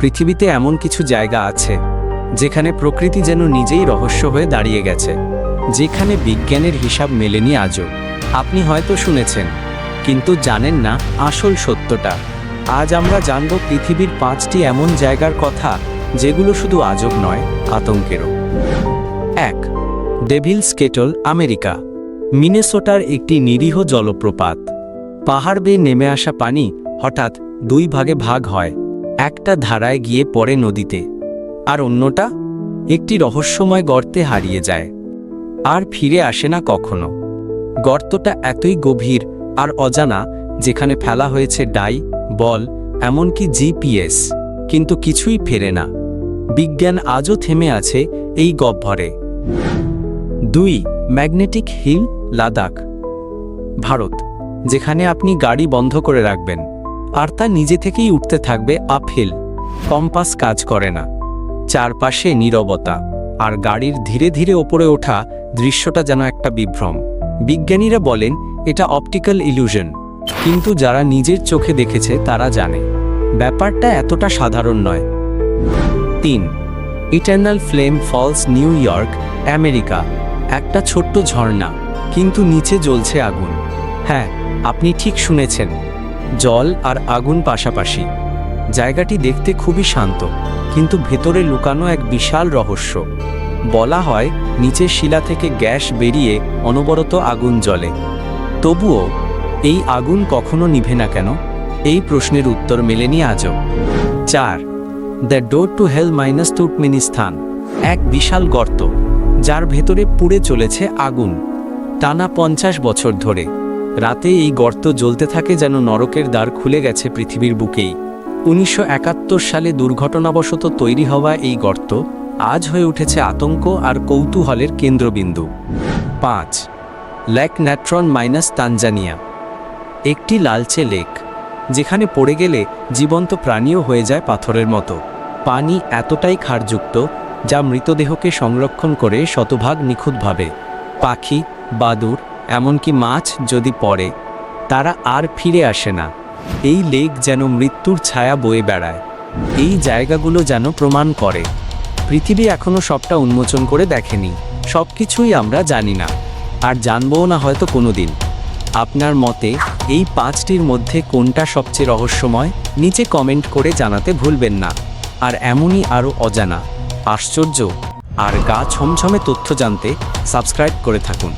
পৃথিবীতে এমন কিছু জায়গা আছে, যেখানে প্রকৃতি যেন নিজেই রহস্য হয়ে দাঁড়িয়ে গেছে। যেখানে বিজ্ঞানের হিসাব মেলেনি আজও। আপনি হয়তো শুনেছেন, কিন্তু জানেন না আসল সত্যটা। আজ আমরা জানব পৃথিবীর পাঁচটি এমন জায়গার কথা, যেগুলো শুধু আজব নয়, আতঙ্কেরও। এক, ডেভিল স্কেটল, আমেরিকা। মিনেসোটার একটি নিরীহ জলপ্রপাত। পাহাড় বেয়ে নেমে আসা পানি হঠাৎ দুই ভাগে ভাগ হয়। একটা ধারায় গিয়ে পড়ে নদীতে, আর অন্যটা একটি রহস্যময় গর্তে হারিয়ে যায়, আর ফিরে আসে না কখনো। গর্তটা এতই গভীর আর অজানা, যেখানে ফেলা হয়েছে ডাই, বল, এমনকি জিপিএস কিন্তু কিছুই ফেরে না। বিজ্ঞান আজও থেমে আছে এই গহ্বরে। দুই, ম্যাগনেটিক হিল, লাদাখ, ভারত, যেখানে আপনি গাড়ি বন্ধ করে রাখবেন। আর তা নিজে থেকেই উঠতে থাকবে আপহিল। কম্পাস কাজ করে না। চারপাশে নীরবতা। আর গাড়ির ধীরে ধীরে ওপরে ওঠা দৃশ্যটা যেন একটা বিভ্রম। বিজ্ঞানীরা বলেন, এটা অপটিক্যাল ইলিউশন। কিন্তু যারা নিজের চোখে দেখেছে, তারা জানে। ব্যাপারটা এতটা সাধারণ নয়। তিন। Eternal Flame Falls New York, America. একটা ছোট্ট ঝর্ণা, কিন্তু নিচে জ্বলছে আগুন। হ্যাঁ আপনি ঠিক শুনেছেন। জল আর আগুন পাশাপাশি। জায়গাটি দেখতে খুবই শান্ত, কিন্তু ভেতরে লুকানো এক বিশাল রহস্য। বলা হয় নিচের শিলা থেকে গ্যাস বেরিয়ে অনবরত আগুন জ্বলে। তবুও, এই আগুন কখনো নিভে না কেন? এই প্রশ্নের উত্তর মেলেনি আজও। চার, দ্য ডোর টু হেল মাইনাস তুর্কমেনিস্তান, এক বিশাল গর্ত, যার ভেতরে পুড়ে চলেছে আগুন। টানা পঞ্চাশ বছর ধরে। রাতে এই গর্ত জ্বলতে থাকে যেন নরকের দ্বার খুলে গেছে পৃথিবীর বুকেই। উনিশশো একাত্তর সালে দুর্ঘটনাবশত তৈরি হওয়া এই গর্ত আজ হয়ে উঠেছে আতঙ্ক আর কৌতূহলের কেন্দ্রবিন্দু। পাঁচ, ল্যাক ন্যাট্রন মাইনাস তানজানিয়া। একটি লালচে লেক, যেখানে পড়ে গেলে জীবন্ত প্রাণীও হয়ে যায় পাথরের মতো। পানি এতটাই ক্ষারযুক্ত, যা মৃতদেহকে সংরক্ষণ করে শতভাগ নিখুঁতভাবে। পাখি বাদুর এমনকি মাছ যদি পড়ে, তারা আর ফিরে আসে না। এই লেক যেন মৃত্যুর ছায়া বয়ে বেড়ায়। এই জায়গাগুলো যেন প্রমাণ করে। পৃথিবী এখনও সবটা উন্মোচন করে দেখেনি। সব কিছুই আমরা জানি না। আর জানবও না হয়তো কোনো দিন আপনার মতে, এই পাঁচটির মধ্যে কোনটা সবচেয়ে রহস্যময়, নিচে কমেন্ট করে জানাতে ভুলবেন না। আর এমনই আরও অজানা। আশ্চর্য। আর গা ছমছমে তথ্য জানতে সাবস্ক্রাইব করে থাকুন।